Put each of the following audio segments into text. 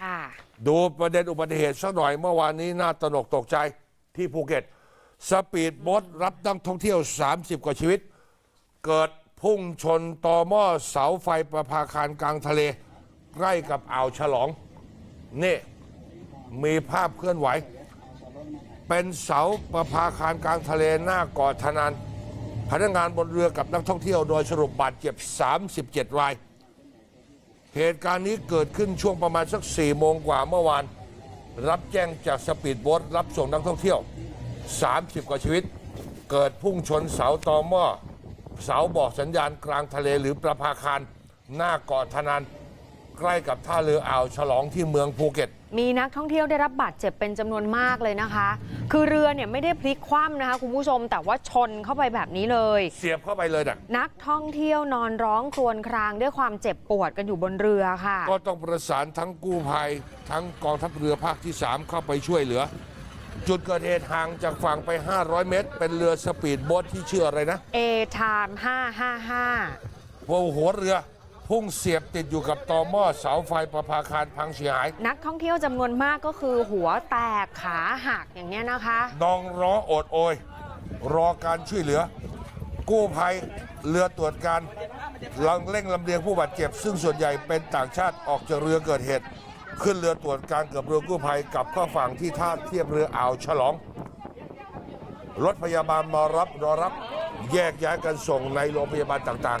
ค่ะดูประเด็นอุบัติเหตุสักหน่อยเมื่อวานนี้น่าตระหนกตกใจที่ภูเก็ต สปีดโบ๊ทรับนักท่องเที่ยว 30 กว่าชีวิต เกิดพุ่งชนต่อหม้อเสาไฟประภาคารกลางทะเล ใกล้กับอ่าวฉลอง นี่มีภาพเคลื่อนไหว เป็นเสาประภาคารกลางทะเลหน้าเกาะทนาน พนักงานบนเรือกับนักท่องเที่ยวโดยสรุปบาดเจ็บ 37 ราย เหตุการณ์นี้เกิดขึ้นช่วงประมาณสัก4โมงกว่าเมื่อวาน รับแจ้งจากสปีดโบ๊ทรับส่งนักท่องเที่ยว 30 กว่าชีวิต เกิดพุ่งชนเสาตอหม้อเสาบอกสัญญาณกลางทะเลหรือประภาคาร หน้าเกาะทนาน ใกล้กับท่าเรืออ่าวฉลองที่เมืองภูเก็ต มีนักท่องเที่ยวได้รับบาดเจ็บเป็นจำนวนมากเลยนะคะ คือเรือเนี่ยไม่ได้พลิกคว่ำนะคะคุณผู้ชมแต่ว่าชนเข้าไปแบบนี้เลย เสียบเข้าไปเลยนะนักท่องเที่ยวนอนร้องครวญครางด้วยความเจ็บปวดกันอยู่บนเรือค่ะ ก็ต้องประสานทั้งกู้ภัย ทั้งกองทัพเรือภาคที่ 3 เข้าไปช่วยเหลือ จุดเกิดเหตุห่างจากฝั่งไป 500 เมตร เป็นเรือสปีดโบ๊ทที่ชื่ออะไรนะเอทาม555 หัวหัวเรือ พุ่งเสียบติดอยู่กับตอหม้อเสาไฟประภาคารพังเสียหาย นักท่องเที่ยวจำนวนมากก็คือหัวแตกขาหักอย่างเงี้ยนะคะ นองร้องโอดโอย รอการช่วยเหลือ กู้ภัยเรือตรวจการลังเร่งลำเลียงผู้บาดเจ็บ ซึ่งส่วนใหญ่เป็นต่างชาติออกจากเรือเกิดเหตุ ขึ้นเรือตรวจการกับเรือกู้ภัยกลับเข้าฝั่งที่ท่าเทียบเรืออ่าวฉลอง รถพยาบาลมารับรอรับ แยกย้ายกันส่งในโรงพยาบาลต่าง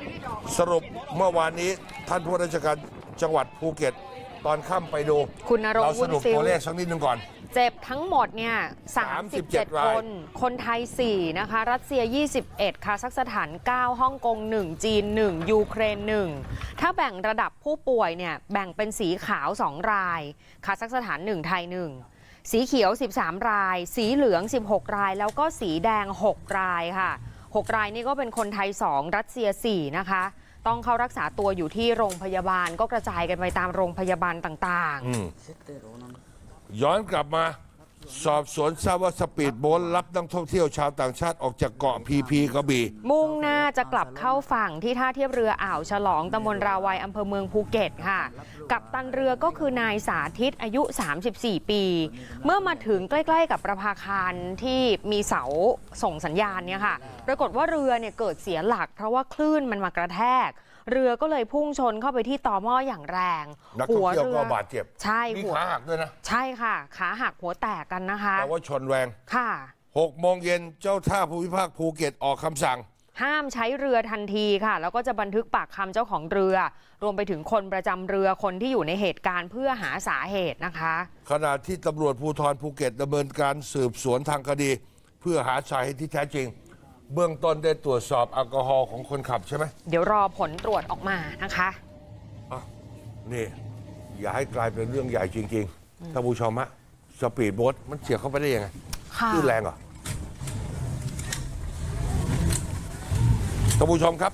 ๆ สรุปเมื่อวานนี้ท่านผู้ราชการจังหวัดภูเก็ต ตอนค่ำไปดูคุณนรงค์เราสรุปวุ้นซิล ตัวเลขสักนิดหนึงก่อน เจ็บทั้งหมดเนี่ย37 37รายคนคนไทย 4 นะคะ รัสเซีย 21 คาซัคสถาน 9 ฮ่องกง 1 จีน 1 ยูเครน 1 ถ้าแบ่งระดับผู้ป่วยเนี่ย แบ่งเป็นสีขาว 2 ราย คาซัคสถาน 1 ไทย 1 สีเขียว 13 ราย สีเหลือง 16 ราย แล้วก็สีแดง 6 รายค่ะ 6 รายนี่ก็เป็นคนไทย 2 รัสเซีย 4 นะคะ ต้องเข้ารักษาตัวอยู่ที่โรงพยาบาลก็กระจายกันไปตามโรงพยาบาลต่าง ๆ ย้อนกลับมา สอบสวนทราบว่าสปีดโบ๊ทรับนักท่องเที่ยวชาวต่างชาติออกจากเกาะพีพีกระบี่ มุ่งหน้าจะกลับเข้าฝั่งที่ท่าเทียบเรืออ่าวฉลองตำบลราวัยอำเภอเมืองภูเก็ตค่ะ กับตันเรือก็คือนายสาธิตอายุ 34 ปี เมื่อมาถึงใกล้ ๆ กับประภาคารที่มีเสาส่งสัญญาณเนี่ยค่ะ ปรากฏว่าเรือเนี่ยเกิดเสียหลัก เพราะว่าคลื่นมันมากระแทก เรือก็เลยพุ่งชนเข้าไปที่ต่อหม้ออย่างแรง นักท่องเที่ยวก็หับาดเจ็บใช่มีหัวขาหักด้วยนะ ใช่ค่ะ ขาหักหัวแตกกันนะคะแต่ว่าชนแรงค่ะ6โมงเย็นเจ้าท่าภูมิภาคภูเก็ตออกคำสั่ง ห้ามใช้เรือทันทีค่ะ แล้วก็จะบันทึกปากคำเจ้าของเรือ รวมไปถึงคนประจำเรือคนที่อยู่ในเหตุการณ์เพื่อหาสาเหตุนะคะ ขณะที่ตำรวจภูธรภูเก็ตดำเนินการสืบสวนทางคดี เพื่อหาสาเหตุที่แท้จริง เบื้องต้นได้ตรวจสอบแอลกอฮอล์ของคนขับใช่ไหมเดี๋ยวรอผลตรวจออกมานะคะ อะนี่ อย่าให้กลายเป็นเรื่องใหญ่จริงๆท่านผู้ชมฮะสปีดโบ๊ทมันเฉียดเข้าไปได้ยังไงค่ะคลื่นแรงเหรอท่านผู้ชมครับ